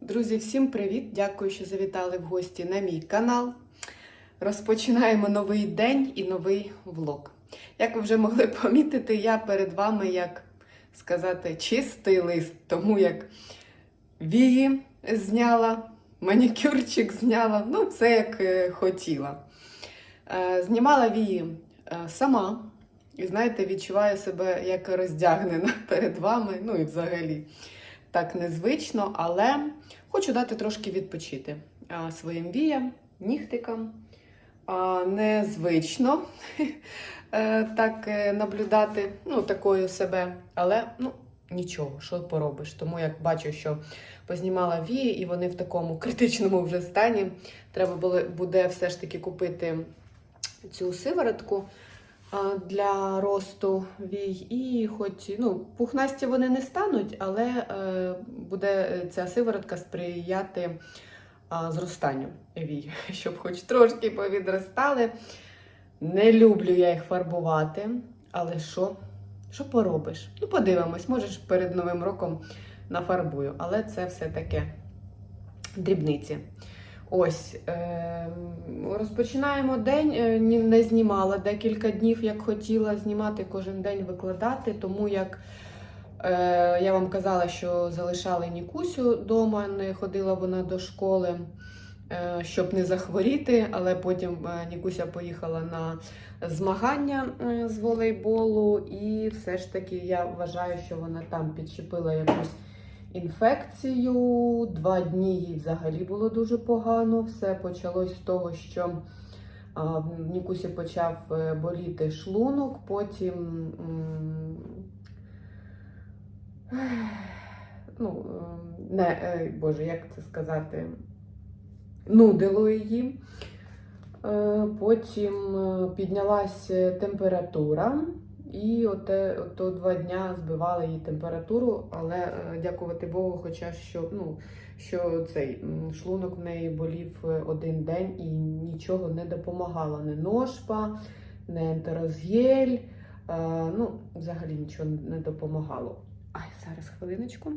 Друзі, всім привіт! Дякую, що завітали в гості на мій канал. Розпочинаємо новий день і новий влог. Як ви вже могли помітити, я перед вами, як сказати, чистий лист, тому як вії зняла, манікюрчик зняла, ну, все як е, хотіла. Е, Знімала вії е, сама, і знаєте, відчуваю себе як роздягнена перед вами, ну і взагалі так незвично, але хочу дати трошки відпочити своїм віям, нігтикам. Незвично е, так е, наблюдати ну, такою себе, але ну, нічого, що поробиш. Тому як бачу, що познімала вії, і вони в такому критичному вже стані. Треба буде все ж таки купити цю сиворотку для росту вій. І хоч ну, пухнасті вони не стануть, але е, буде ця сиворотка сприяти зростанню вій, щоб хоч трошки повідростали. Не люблю я їх фарбувати, але що? Що поробиш? Ну, подивимось, можеш перед Новим роком нафарбую, але це все таке дрібниці. Ось е, розпочинаємо день. Е, Не знімала декілька днів, як хотіла знімати кожен день викладати, тому як е, я вам казала, що залишали Нікусю вдома, не ходила вона до школи, е, щоб не захворіти, але потім Нікуся поїхала на змагання з волейболу, і все ж таки я вважаю, що вона там підчепила якусь інфекцію. Два дні їй взагалі було дуже погано. Все почалось з того, що в Нікусі почав е, боліти шлунок, потім. Ну, не, е, Боже, як це сказати? Нудило її. Е, Потім піднялась температура, і оте, ото два дня збивали її температуру, але е, дякувати Богу, хоча що, ну, що цей шлунок в неї болів е, один день і нічого не допомагало. Не ножпа, не ентерозгель, е, ну, взагалі нічого не допомагало. Ай, зараз хвилиночку.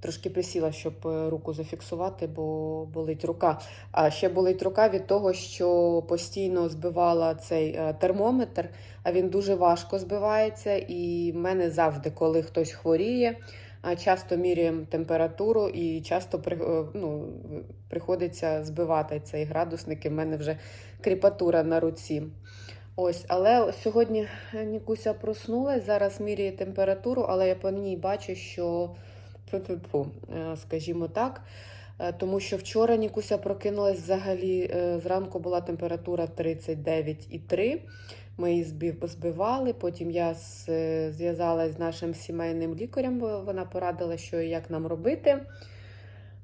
Трошки присіла, щоб е, руку зафіксувати, бо болить рука. А ще болить рука від того, що постійно збивала цей е, термометр, а він дуже важко збивається. І в мене завжди, коли хтось хворіє, часто міряємо температуру і часто е, ну, приходиться збивати цей градусник. І в мене вже кріпатура на руці. Ось, але сьогодні Нікуся проснулась, зараз міряє температуру, але я по ній бачу, що Е, скажімо так. Тому що вчора Нікуся прокинулась взагалі. Зранку була температура 39,3. Ми її збив- збивали. Потім я з- е, з нашим сімейним лікарем, бо вона порадила, що і як нам робити.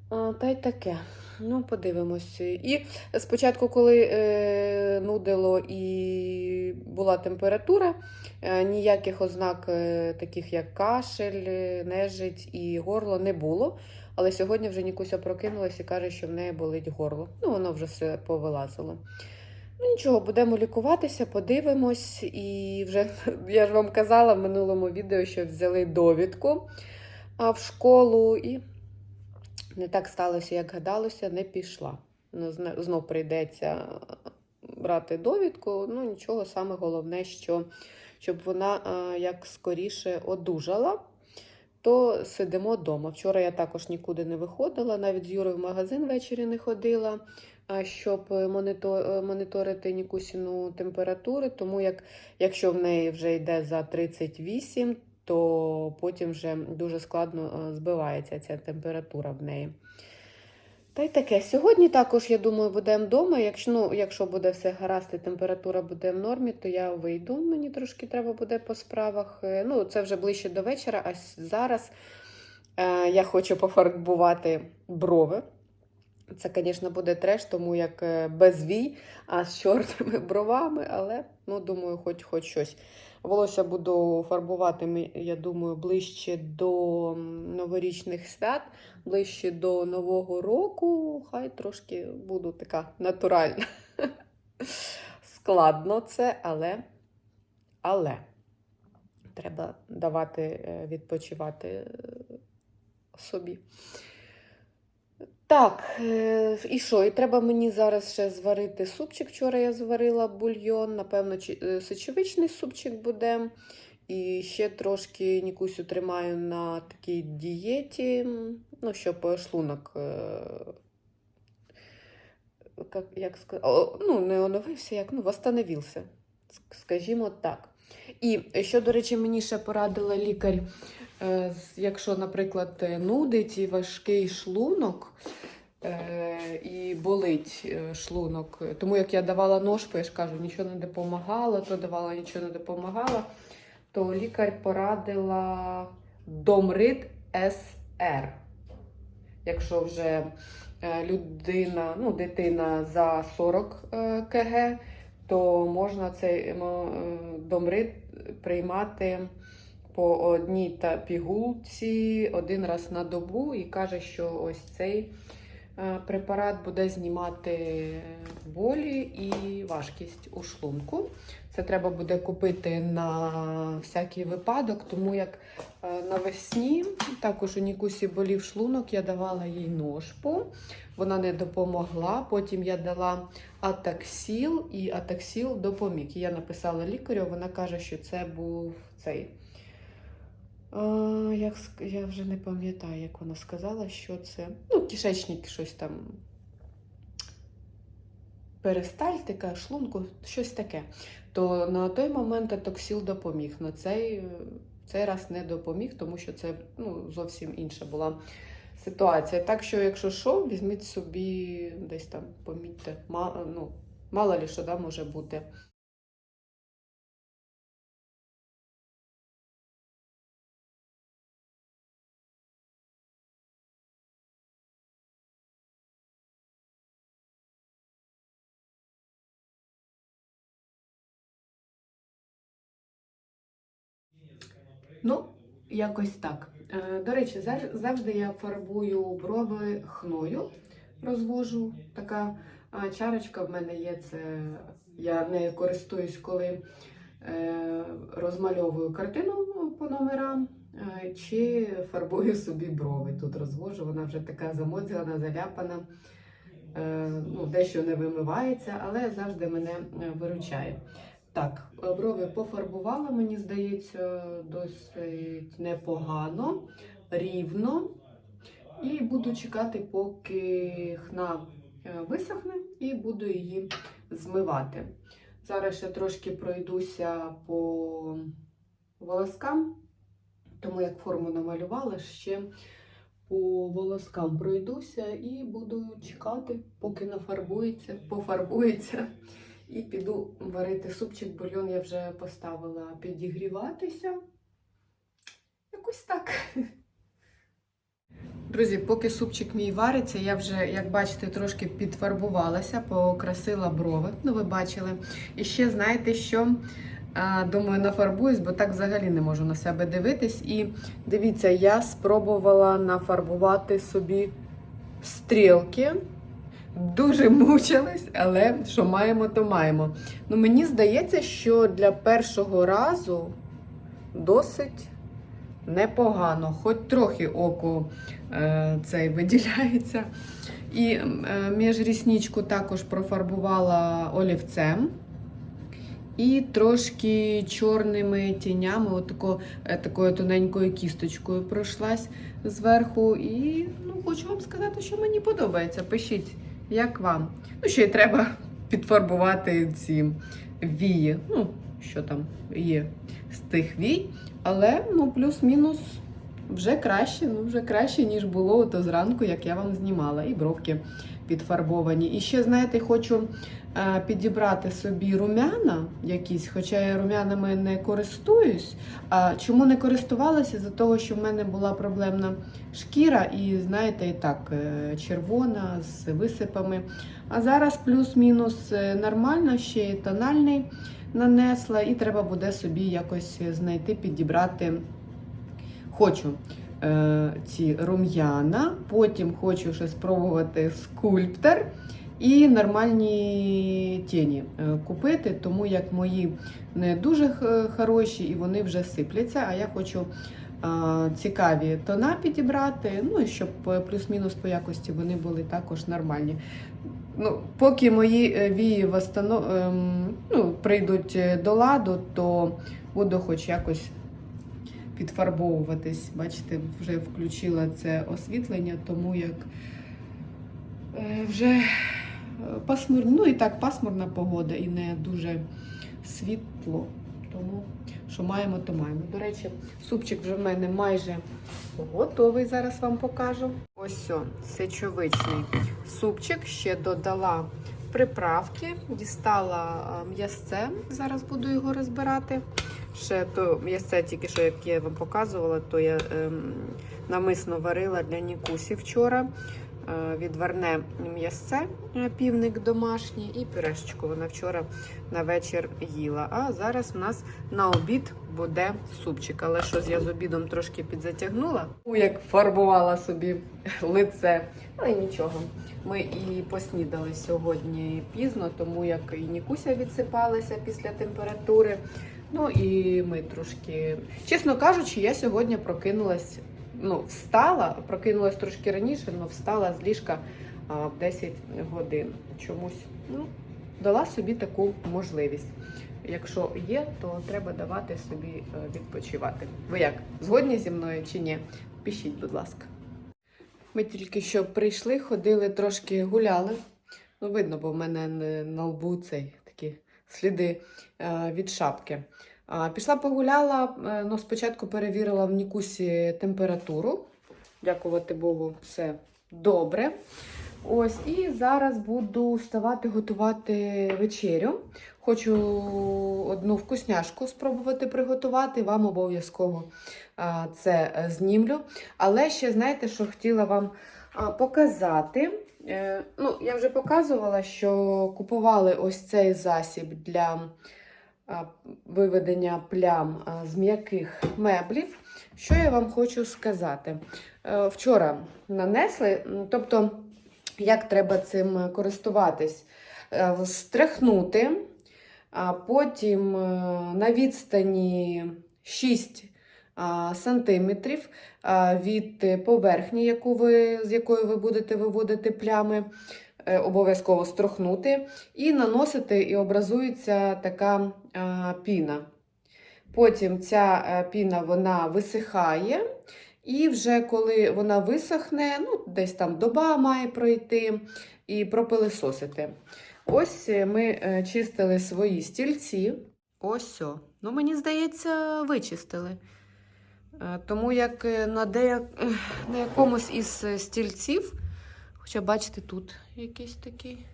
Та й таке. Ну, подивимось. І спочатку, коли е, нудило і була температура, е, ніяких ознак, е, таких як кашель, нежить і горло не було. Але сьогодні вже Нікуся прокинулась і каже, що в неї болить горло. Ну, воно вже все повилазило. Ну, нічого, будемо лікуватися, подивимось. І вже я ж вам казала в минулому відео, що взяли довідку в школу і не так сталося, як гадалося, не пішла. Ну, знов прийдеться брати довідку. Ну, нічого, саме головне, що щоб вона як скоріше одужала, то сидимо вдома. Вчора я також нікуди не виходила, навіть з Юрою в магазин ввечері не ходила, щоб моніторити Нікусіну температуру. Тому як, якщо в неї вже йде за 38, то потім вже дуже складно е, збивається ця температура в неї. Та й таке. Сьогодні також, я думаю, будемо вдома. Якщо, ну, якщо буде все гаразд і температура буде в нормі, то я вийду. Мені трошки треба буде по справах. Е, Ну, це вже ближче до вечора, а зараз е, я хочу пофарбувати брови. Це, звісно, буде треш, тому як е, без вій, а з чорними бровами, але ну, думаю, хоч, хоч щось. Волосся буду фарбувати, я думаю, ближче до новорічних свят, ближче до Нового року. Хай трошки буду така натуральна. Складно це, але, але треба давати е, відпочивати е, собі. Так, е, і що? І треба мені зараз ще зварити супчик. Вчора я зварила бульйон, напевно, е, сочевичний супчик буде. І ще трошки Нікусю тримаю на такій дієті, ну, щоб шлунок, е, як, як сказати, ну, не оновився, як, ну, восстановився, скажімо так. І що, до речі, мені ще порадила лікар, якщо, наприклад, е, нудить і важкий шлунок, е, і болить е, шлунок. Тому як я давала ножку, я ж кажу, нічого не допомагало, то давала нічого не допомагало, то лікар порадила Домрит СР. Якщо вже е, людина, ну, дитина за 40 е, кг, то можна цей е, домрит приймати по одній та пігулці один раз на добу і каже, що ось цей е, препарат буде знімати болі і важкість у шлунку. Це треба буде купити на всякий випадок, тому як е, навесні також у Нікусі болів шлунок, я давала їй ножпу, вона не допомогла. Потім я дала атаксіл, і атаксіл допоміг. Я написала лікарю, вона каже, що це був цей. Як, я вже не пам'ятаю, як вона сказала, що це. Ну, кишечник щось там. Перистальтика, шлунку, щось таке. То на той момент атоксіл допоміг. На цей, цей раз не допоміг, тому що це ну, зовсім інша була ситуація. Так що, якщо що, візьміть собі десь там, помітьте, ма- ну, мало ли що да, може бути. Ну, якось так. Е, До речі, завжди я фарбую брови хною, розвожу. Така чарочка в мене є. Це я не користуюсь, коли е, розмальовую картину по номерам, е, чи фарбую собі брови. Тут розвожу, вона вже така замоцьгана, заляпана. Ну, дещо не вимивається, але завжди мене виручає. Так, е, брови пофарбувала, мені здається, досить непогано, рівно. І буду чекати, поки хна е, висохне, і буду її змивати. Зараз ще трошки пройдуся по волоскам, тому як форму намалювала, ще по волоскам пройдуся і буду чекати, поки нафарбується, пофарбується. І піду варити супчик, бульйон я вже поставила підігріватися. Якось так. Друзі, поки супчик мій вариться, я вже, як бачите, трошки підфарбувалася, покрасила брови. Ну, ви бачили. І ще знаєте що? Думаю, нафарбуюсь, бо так взагалі не можу на себе дивитись. І дивіться, я спробувала нафарбувати собі стрілки. Дуже мучилась, але що маємо, то маємо. Ну, мені здається, що для першого разу досить непогано, хоч трохи око е, цей виділяється. І е, міжрісничку також профарбувала олівцем. І трошки чорними тінями, отако, е, такою тоненькою кісточкою пройшлась зверху. І ну, хочу вам сказати, що мені подобається. Пишіть, як вам. Ну, ще й треба підфарбувати ці вії. Ну, що там є з тих вій. Але ну, плюс-мінус вже краще, ну вже краще, ніж було ото зранку, як я вам знімала. І бровки підфарбовані. І ще, знаєте, хочу підібрати собі румяна якісь, хоча я румянами не користуюсь. Чому не користувалася? За того, що в мене була проблемна шкіра, і знаєте, і так, е, червона з висипами. А зараз плюс-мінус е, нормально, ще й тональний нанесла, і треба буде собі якось знайти, підібрати. Хочу е, ці рум'яна, потім хочу ще спробувати скульптор і нормальні тіні е, купити, тому як мої не дуже хороші і вони вже сипляться. А я хочу цікаві тона підібрати, ну і щоб е, плюс-мінус по якості вони були також нормальні. Ну, поки мої е, вії восстанов... ем, ну, прийдуть до ладу, то буду хоч якось підфарбовуватись. Бачите, вже включила це освітлення, тому як вже пасмурно, ну і так пасмурна погода і не дуже світло. Тому що маємо, то маємо. До речі, супчик вже в мене майже готовий. Зараз вам покажу. Ось о, сечовичний супчик. Ще додала приправки, дістала м'ясце. Зараз буду його розбирати. Ще то м'ясце, тільки що як я вам показувала, то я ем, намисно варила для Нікусі вчора. Е, Відварне м'ясце, е, півник домашній, і пюрешечку вона вчора на вечір їла. А зараз в нас на обід буде супчик. Але щось я з обідом трошки підзатягнула. У як фарбувала собі лице. Але нічого. Ми і поснідали сьогодні пізно, тому як і Нікуся відсипалася після температури. Ну і ми трошки, чесно кажучи, я сьогодні прокинулась, ну, встала, прокинулась трошки раніше, але встала з ліжка в 10 годин. Чомусь ну, дала собі таку можливість. Якщо є, то треба давати собі е, відпочивати. Ви як? Згодні зі мною чи ні? Пишіть, будь ласка. Ми тільки що прийшли, ходили, трошки гуляли. Ну, видно, бо в мене на лбу цей такі сліди е, від шапки. Пішла погуляла, е, ну, спочатку перевірила в Нікусі температуру. Дякувати Богу, все добре. Ось, і зараз буду вставати готувати вечерю. Хочу одну вкусняшку спробувати приготувати. Вам обов'язково це е, знімлю. Але ще знаєте, що хотіла вам показати. Е, Ну, я вже показувала, що купували ось цей засіб для виведення плям з м'яких меблів. Що я вам хочу сказати? Е, Вчора нанесли, тобто, як треба цим користуватись? Е, Стряхнути, а потім е, на відстані 6 сантиметрів від поверхні, яку ви, з якої ви будете виводити плями, обов'язково струхнути, і наносити, і образується така піна. Потім ця е, піна вона висихає, і вже коли вона висохне, ну, десь там доба має пройти, і пропилисосити. Ось е, ми е, чистили свої стільці. Ось о. Ну, мені здається, вичистили. Е, Тому як е, на, деяк... на якомусь із е, стільців, хоча бачите, тут якийсь такий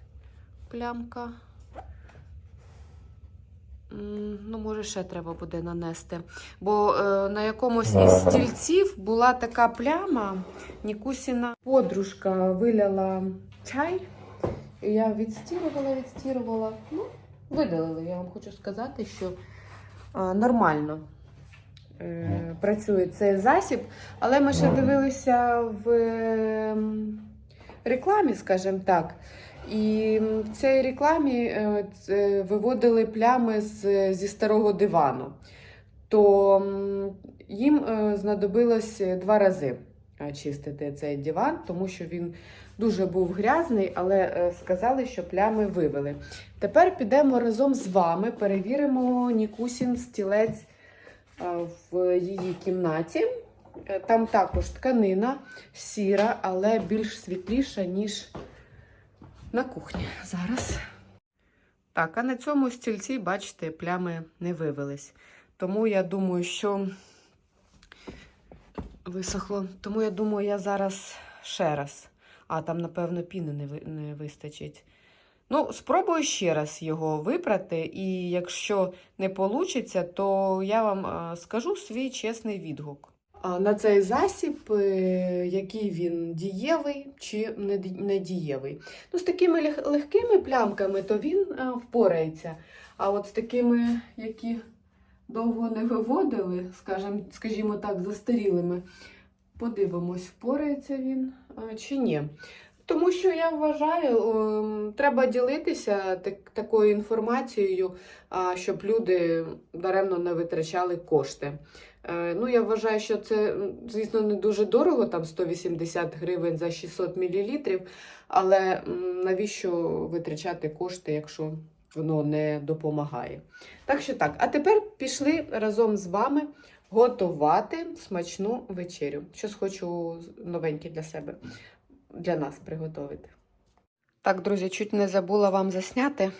плямка. Ну, може, ще треба буде нанести. Бо е, на якомусь із стільців була така пляма, Нікусіна подружка виляла чай. І я відстірувала, відстірувала. Ну, видалили. Я вам хочу сказати, що а, нормально е, працює цей засіб. Але ми ще дивилися в ем, рекламі, скажімо так. І в цій рекламі е, виводили плями зі старого дивану. То їм е, знадобилось два рази е, чистити цей диван, тому що він дуже був грязний, але е, сказали, що плями вивели. Тепер підемо разом з вами, перевіримо Нікусін стілець е, в її кімнаті. Е, Там також тканина сіра, але більш світліша, ніж на кухні. Зараз. Так, а на цьому стільці, бачите, плями не вивелись. Тому я думаю, що висохло. Тому я думаю, я зараз ще раз. А там, напевно, піни не, ви... не вистачить. Ну, спробую ще раз його випрати, і якщо не вийде, то я вам скажу свій чесний відгук. На цей засіб, е, який він дієвий чи не дієвий. Ну, з такими легкими плямками, то він впорається. А от з такими, які довго не виводили, скажімо, скажімо так, застарілими, подивимось, впорається він чи ні. Тому що я вважаю, треба ділитися так, такою інформацією, щоб люди даремно не витрачали кошти. Е, Ну, я вважаю, що це, звісно, не дуже дорого, там 180 гривень за 600 мл, але навіщо витрачати кошти, якщо воно не допомагає. Так що так, а тепер пішли разом з вами готувати смачну вечерю. Щось хочу новеньке для себе, для нас приготувати. Так, друзі, чуть не забула вам засняти,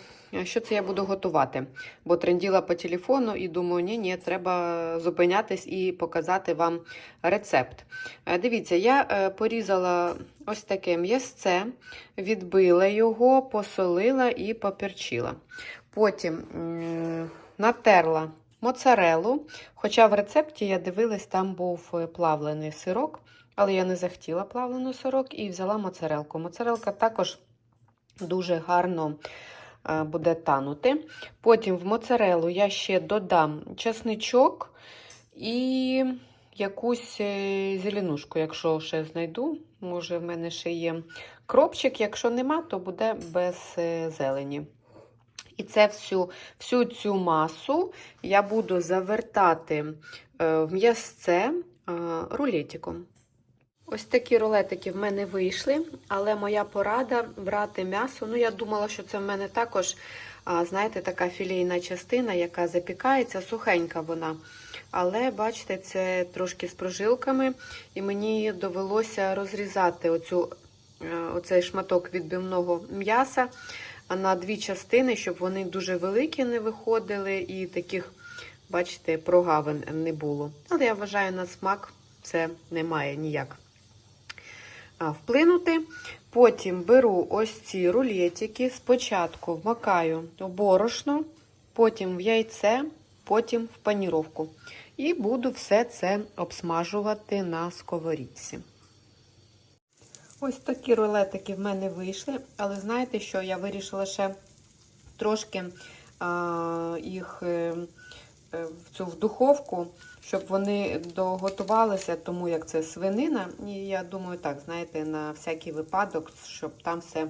що це я буду готувати. Бо тренділа по телефону і думаю, ні, ні, треба зупинятись і показати вам рецепт. Е, Дивіться, я е, порізала ось таке м'ясце, відбила його, посолила і поперчила. Потім натерла моцарелу. Хоча в рецепті я дивилась, там був е, плавлений сирок, але я не захотіла плавлений сирок і взяла моцарелку. Моцарелка також дуже гарно е, буде танути. Потім в моцарелу я ще додам чесничок і якусь е, зеленушку, якщо ще знайду. Може, в мене ще є кропчик. Якщо нема, то буде без е, зелені. І це всю, всю цю масу я буду завертати в м'ясце рулетиком. Ось такі рулетики в мене вийшли, але моя порада брати м'ясо. Ну, я думала, що це в мене також, знаєте, така філійна частина, яка запікається, сухенька вона. Але, бачите, це трошки з прожилками, і мені довелося розрізати оцю, е, оцей шматок відбивного м'яса на дві частини, щоб вони дуже великі не виходили і таких, бачите, прогавин не було. Але я вважаю, на смак це немає ніяк вплинути. Потім беру ось ці рулетики, спочатку вмикаю в борошно, потім в яйце, потім в паніровку. І буду все це обсмажувати на сковорідці. Ось такі рулетики в мене вийшли, але знаєте що? Я вирішила ще трошки а, їх е, е, в цю в духовку, щоб вони доготувалися, тому як це свинина. І я думаю, так, знаєте, на всякий випадок, щоб там все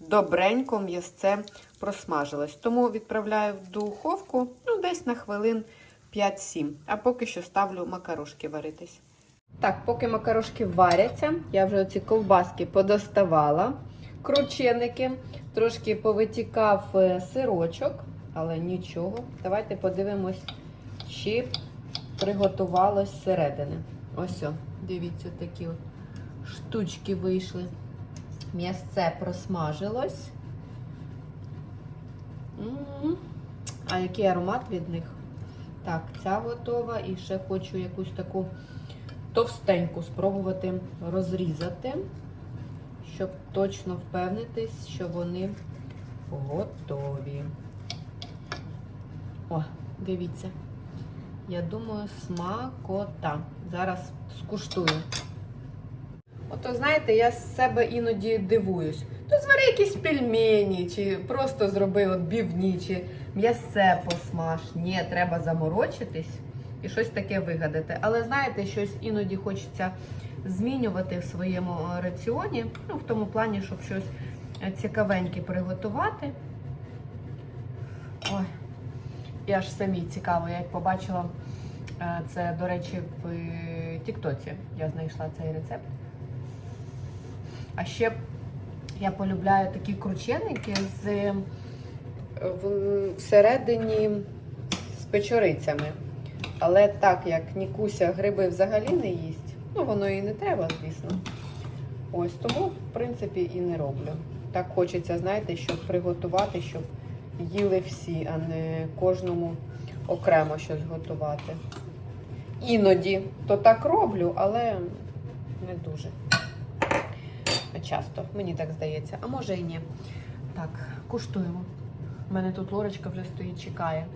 добренько м'ясце просмажилось. Тому відправляю в духовку ну, десь на хвилин 5-7. А поки що ставлю макарошки варитись. Так, поки макарошки варяться, я вже ці ковбаски подоставала, крученики, трошки повитікав е, сирочок, але нічого. Давайте подивимось, чи приготувалось зсередини. Ось, о, дивіться, такі от штучки вийшли. М'ясце просмажилось. М, А який аромат від них? Так, ця готова. І ще хочу якусь таку товстеньку спробувати розрізати, щоб точно впевнитись, що вони готові. О, дивіться. Я думаю, смакота. Зараз скуштую. Ото, знаєте, я з себе іноді дивуюсь. То звари якісь пельмені, чи просто зроби от бівні, чи м'ясце посмаж. Ні, треба заморочитись і щось таке вигадати. Але знаєте, щось іноді хочеться змінювати в своєму е, раціоні, ну, в тому плані, щоб щось е, цікавеньке приготувати. Ой, я ж самі цікаво, я як побачила е, це, до речі, в Тіктоці. Я знайшла цей рецепт. А ще я полюбляю такі крученики з е, всередині з печорицями. Але так як Нікуся гриби взагалі не їсть, ну воно і не треба, звісно. Ось тому, в принципі, і не роблю. Так хочеться, знаєте, щоб приготувати, щоб їли всі, а не кожному окремо щось готувати. Іноді то так роблю, але не дуже часто, мені так здається. А може і ні. Так, куштуємо. У мене тут лорочка вже стоїть, чекає.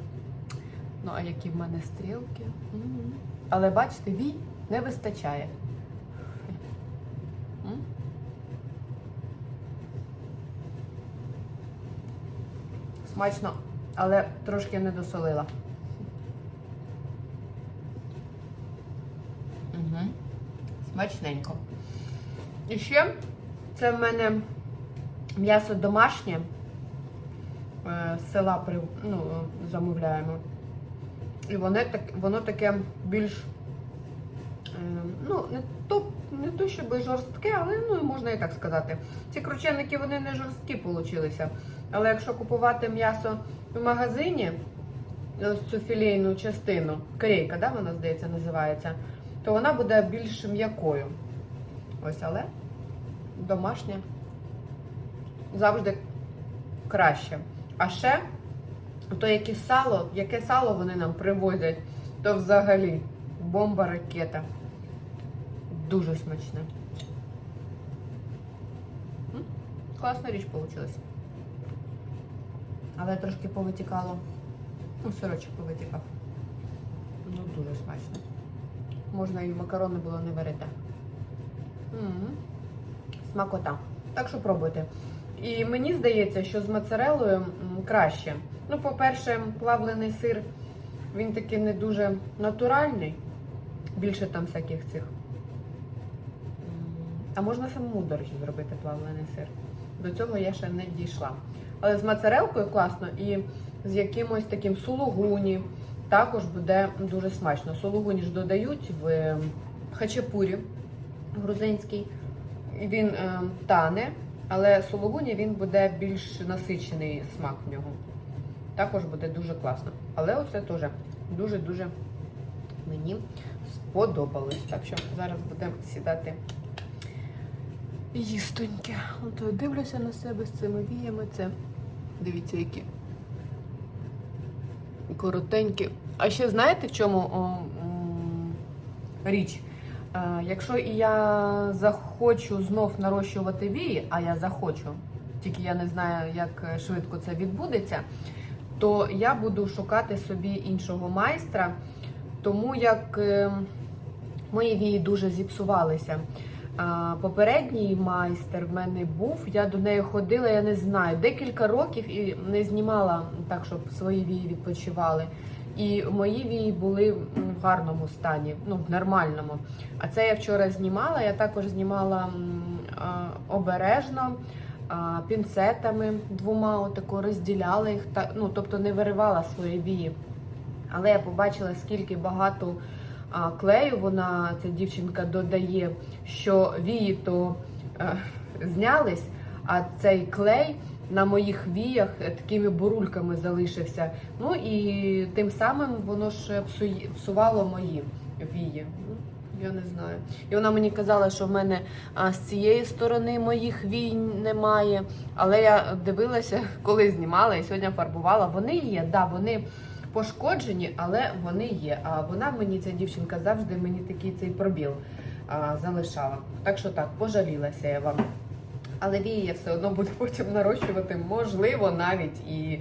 Ну, а які в мене стрілки. Але бачите, вій не вистачає. Смачно, але трошки не досолила. Угу. Смачненько. І ще це в мене м'ясо домашнє. Е, З села ну, замовляємо. І воно, так, воно таке більш. е, Ну, не то, не то щоб жорстке, але ну, можна і так сказати. Ці крученники вони не жорсткі получилися. Але якщо купувати м'ясо в магазині, ось цю філейну частину, корейка, да, вона, здається, називається, то вона буде більш м'якою. Ось, але домашнє завжди краще. А ще, то яке сало, яке сало вони нам привозять, то взагалі бомба ракета. Дуже смачне. Класна річ вийшла. Але трошки повитікало. Ну, сирочок повитікав. Ну, дуже смачно. Можна і макарони було не варити. Смакота. Так що пробуйте. І мені здається, що з моцарелою краще. Ну, по-перше, плавлений сир, він такий не дуже натуральний. Більше там всяких цих. А можна самому, до зробити плавлений сир. До цього я ще не дійшла. Але з моцарелкою класно і з якимось таким сулугуні також буде дуже смачно. Сулугуні ж додають в е, хачапурі грузинський. Він е, тане, але сулугуні він буде більш насичений смак в нього. Також буде дуже класно. Але оце теж дуже-дуже мені сподобалось. Так що зараз будемо сідати їстоньки. От дивлюся на себе з цими віями. Це дивіться, які коротенькі. А ще знаєте, в чому о, м, річ? Е, Якщо і я захочу знов нарощувати вії, а я захочу, тільки я не знаю, як швидко це відбудеться, то я буду шукати собі іншого майстра, тому як е, мої вії дуже зіпсувалися. Попередній майстер в мене був, я до неї ходила, я не знаю, декілька років і не знімала так, щоб свої вії відпочивали. І мої вії були в гарному стані, ну в нормальному. А це я вчора знімала. Я також знімала обережно пінцетами двома, отако розділяла їх, та ну тобто не виривала свої вії. Але я побачила, скільки багато клею вона, ця дівчинка, додає, що вії то е, знялись, а цей клей на моїх віях е, такими бурульками залишився. Ну і тим самим воно ж псувало мої вії. Ну, я не знаю. І вона мені казала, що в мене з цієї сторони моїх вій немає. Але я дивилася, коли знімала і сьогодні фарбувала. Вони є, да, вони пошкоджені, але вони є. А вона мені, ця дівчинка, завжди мені такий цей пробіл а, залишала. Так що так, пожалілася я вам. Але вії я все одно буду потім нарощувати, можливо, навіть і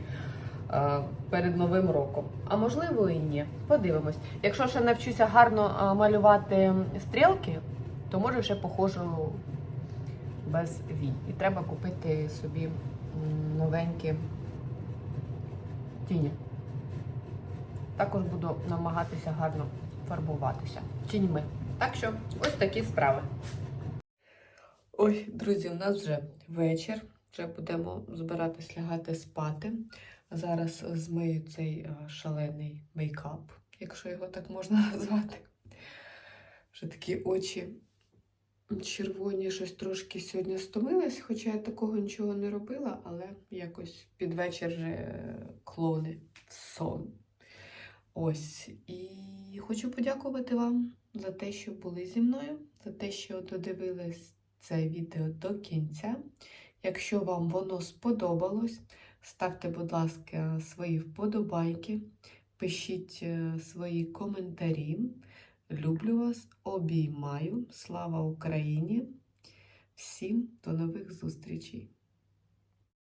перед Новим роком. А можливо і ні. Подивимось. Якщо ще навчуся гарно малювати стрілки, то може ще походжу без вій. І треба купити собі новенькі тіні. Також буду намагатися гарно фарбуватися тіньми. Так що ось такі справи. Ой, друзі, у нас вже вечір. Вже будемо збиратись лягати спати. Зараз змию цей е, шалений мейкап, якщо його так можна назвати. Вже такі очі червоні, щось трошки сьогодні стомилась, хоча я такого нічого не робила, але якось під вечір вже е, клони сон. Ось. І хочу подякувати вам за те, що були зі мною, за те, що додивились це відео до кінця. Якщо вам воно сподобалось, ставте, будь ласка, свої вподобайки, пишіть е, свої коментарі. Люблю вас, обіймаю. Слава Україні! Всім до нових зустрічей!